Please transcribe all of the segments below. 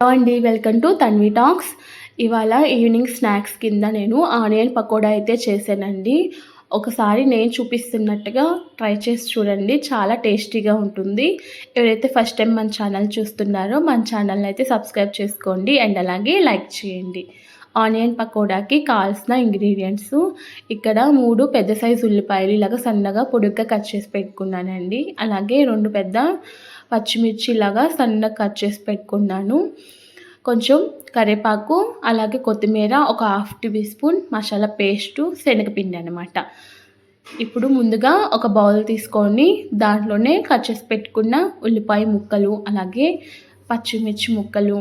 Hello అండి welcome to Tanvi talks ఇవాళ evening snacks కింద నేను ఆనియన్ పకోడా అయితే చేశానండి. ఒకసారి నేను చూపిస్తున్నట్టుగా ట్రై చేసి చూడండి చాలా టేస్టీగా ఉంటుంది. ఎవరైతే ఫస్ట్ టైం మన ఛానల్ చూస్తున్నారో మన ఛానల్ని అయితే సబ్స్క్రైబ్ చేసుకోండి అండ్ అలాగే లైక్ చేయండి. ఆనియన్ పకోడాకి కావాల్సిన ఇంగ్రీడియంట్స్ ఇక్కడ మూడు పెద్ద సైజు ఉల్లిపాయలు ఇలాగ సన్నగా పొడుగ్గా కట్ చేసి పెట్టుకున్నానండి. అలాగే రెండు పెద్ద పచ్చిమిర్చి ఇలాగా సన్నగా కట్ చేసి పెట్టుకున్నాను. కొంచెం కరివేపాకు అలాగే కొత్తిమీర ఒక half teaspoon masala paste శనగపిండి అనమాట ఇప్పుడు ముందుగా ఒక బౌల్ తీసుకొని దాంట్లోనే కట్ చేసి పెట్టుకున్న ఉల్లిపాయ ముక్కలు అలాగే పచ్చిమిర్చి ముక్కలు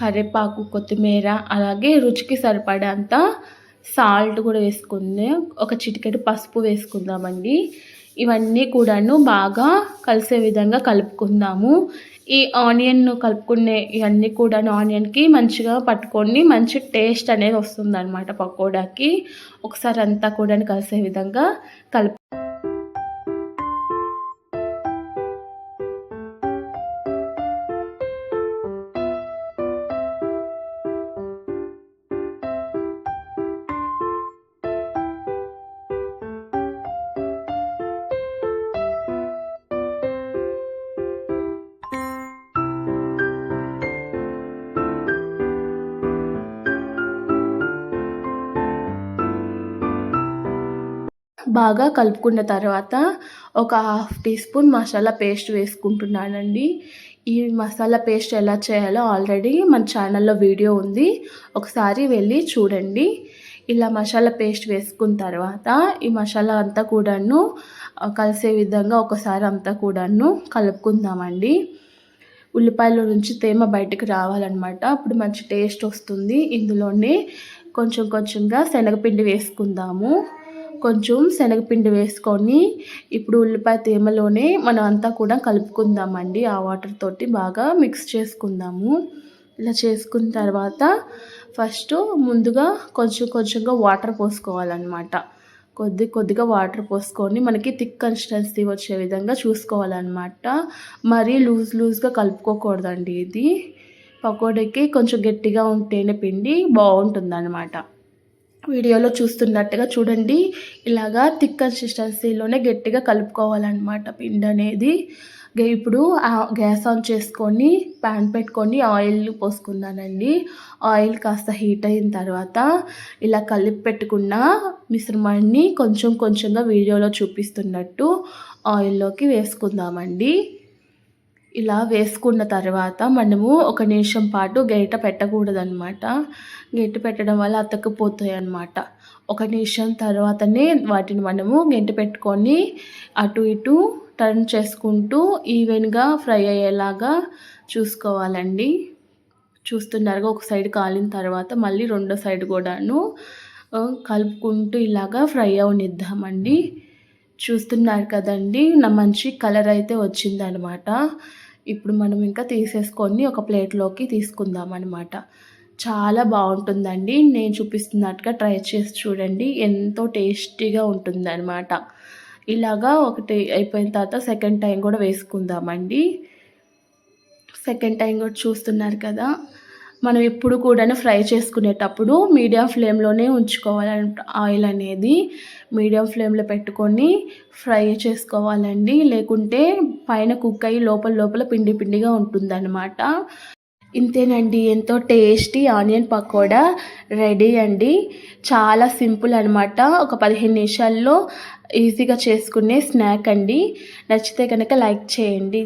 కరివేపాకు కొత్తిమీర అలాగే రుచికి సరిపడేంత సాల్ట్ కూడా వేసుకుంది ఒక చిటికెడు పసుపు వేసుకుందామండి. ఇవన్నీ కూడాను బాగా కలిసే విధంగా కలుపుకుందాము. ఈ ఆనియన్ కలుపుకునే ఇవన్నీ కూడా ఆనియన్కి మంచిగా పట్టుకొని మంచి టేస్ట్ అనేది వస్తుంది అనమాట పకోడాకి. ఒకసారి అంతా కూడా కలిసే విధంగా కలుపు బాగా కలుపుకున్న తర్వాత ఒక half teaspoon masala paste వేసుకుంటున్నానండి. ఈ మసాలా పేస్ట్ ఎలా చేయాలో ఆల్రెడీ మన ఛానల్లో వీడియో ఉంది. ఒకసారి వెళ్ళి చూడండి. ఇలా మసాలా పేస్ట్ వేసుకున్న తర్వాత ఈ మసాలా అంతా కూడాను కలిసే విధంగా ఒకసారి అంతా కూడాను కలుపుకుందామండి. ఉల్లిపాయల నుంచి తేమ బయటకు రావాలన్నమాట. అప్పుడు మంచి టేస్ట్ వస్తుంది. ఇందులోనే కొంచెం కొంచెంగా శనగపిండి వేసుకుందాము. కొంచెం శనగపిండి వేసుకొని ఇప్పుడు ఉల్లిపాయ తేమలోనే మనం అంతా కూడా కలుపుకుందామండి. ఆ వాటర్ తోటి బాగా మిక్స్ చేసుకుందాము. ఇలా చేసుకున్న తర్వాత ఫస్ట్ ముందుగా కొంచెం కొంచెంగా వాటర్ పోసుకోవాలన్నమాట. కొద్ది కొద్దిగా వాటర్ పోసుకొని మనకి థిక్ కన్సిస్టెన్సీ వచ్చే విధంగా చూసుకోవాలన్నమాట. మరీ లూజ్ లూజ్గా కలుపుకోకూడదండి ఇది. పకోడీకి కొంచెం గట్టిగా ఉంటేనే పిండి బాగుంటుంది అన్నమాట వీడియోలో చూస్తున్నట్టుగా చూడండి. ఇలాగా థిక్ కన్సిస్టెన్సీలోనే గట్టిగా కలుపుకోవాలన్నమాట పిండి అనేది. ఇప్పుడు గ్యాస్ ఆన్ చేసుకొని ప్యాన్ పెట్టుకొని ఆయిల్ పోసుకున్నానండి. ఆయిల్ కాస్త హీట్ అయిన తర్వాత ఇలా కలిపి పెట్టుకున్న మిశ్రమాన్ని కొంచెం కొంచెంగా వీడియోలో చూపిస్తున్నట్టు ఆయిల్లోకి వేసుకుందామండి. ఇలా వేసుకున్న తర్వాత మనము ఒక నిమిషం పాటు గరిట పెట్టకూడదనమాట గెంటి పెట్టడం వల్ల అతకపోతాయి అన్నమాట ఒక నిమిషం తర్వాతనే వాటిని మనము గెంటి పెట్టుకొని అటు ఇటు టర్న్ చేసుకుంటూ ఈవెన్గా ఫ్రై అయ్యేలాగా చూసుకోవాలండి. చూస్తున్నారుగా ఒక సైడ్ కాలిన తర్వాత మళ్ళీ రెండో సైడ్ కూడాను కలుపుకుంటూ ఇలాగా ఫ్రై అవనిద్దామండి. చూస్తున్నారు కదండి. నా మంచి కలర్ అయితే వచ్చిందనమాట. ఇప్పుడు మనం ఇంకా తీసేసుకొని ఒక ప్లేట్లోకి తీసుకుందాం అనమాట చాలా బాగుంటుందండి. నేను చూపిస్తున్నట్టుగా ట్రై చేసి చూడండి. ఎంతో టేస్టీగా ఉంటుందన్నమాట ఇలాగా ఒకటి అయిపోయిన తర్వాత సెకండ్ టైం కూడా వేసుకుందామండి. సెకండ్ టైం కూడా చూస్తున్నారు కదా. మనం ఎప్పుడు కూడా ఫ్రై చేసుకునేటప్పుడు మీడియం ఫ్లేమ్లోనే ఉంచుకోవాలి ఆయిల్ అనేది మీడియం ఫ్లేమ్లో పెట్టుకొని ఫ్రై చేసుకోవాలండి. లేకుంటే పైన కుక్ అయ్యి లోపల లోపల పిండి పిండిగా ఉంటుందన్నమాట. ఇంతేనండి. ఎంతో టేస్టీ ఆనియన్ పకోడా రెడీ అండి. చాలా సింపుల్ అనమాట ఒక పదిహేను నిమిషాల్లో ఈజీగా చేసుకునే స్నాక్ అండి. నచ్చితే కనుక లైక్ చేయండి.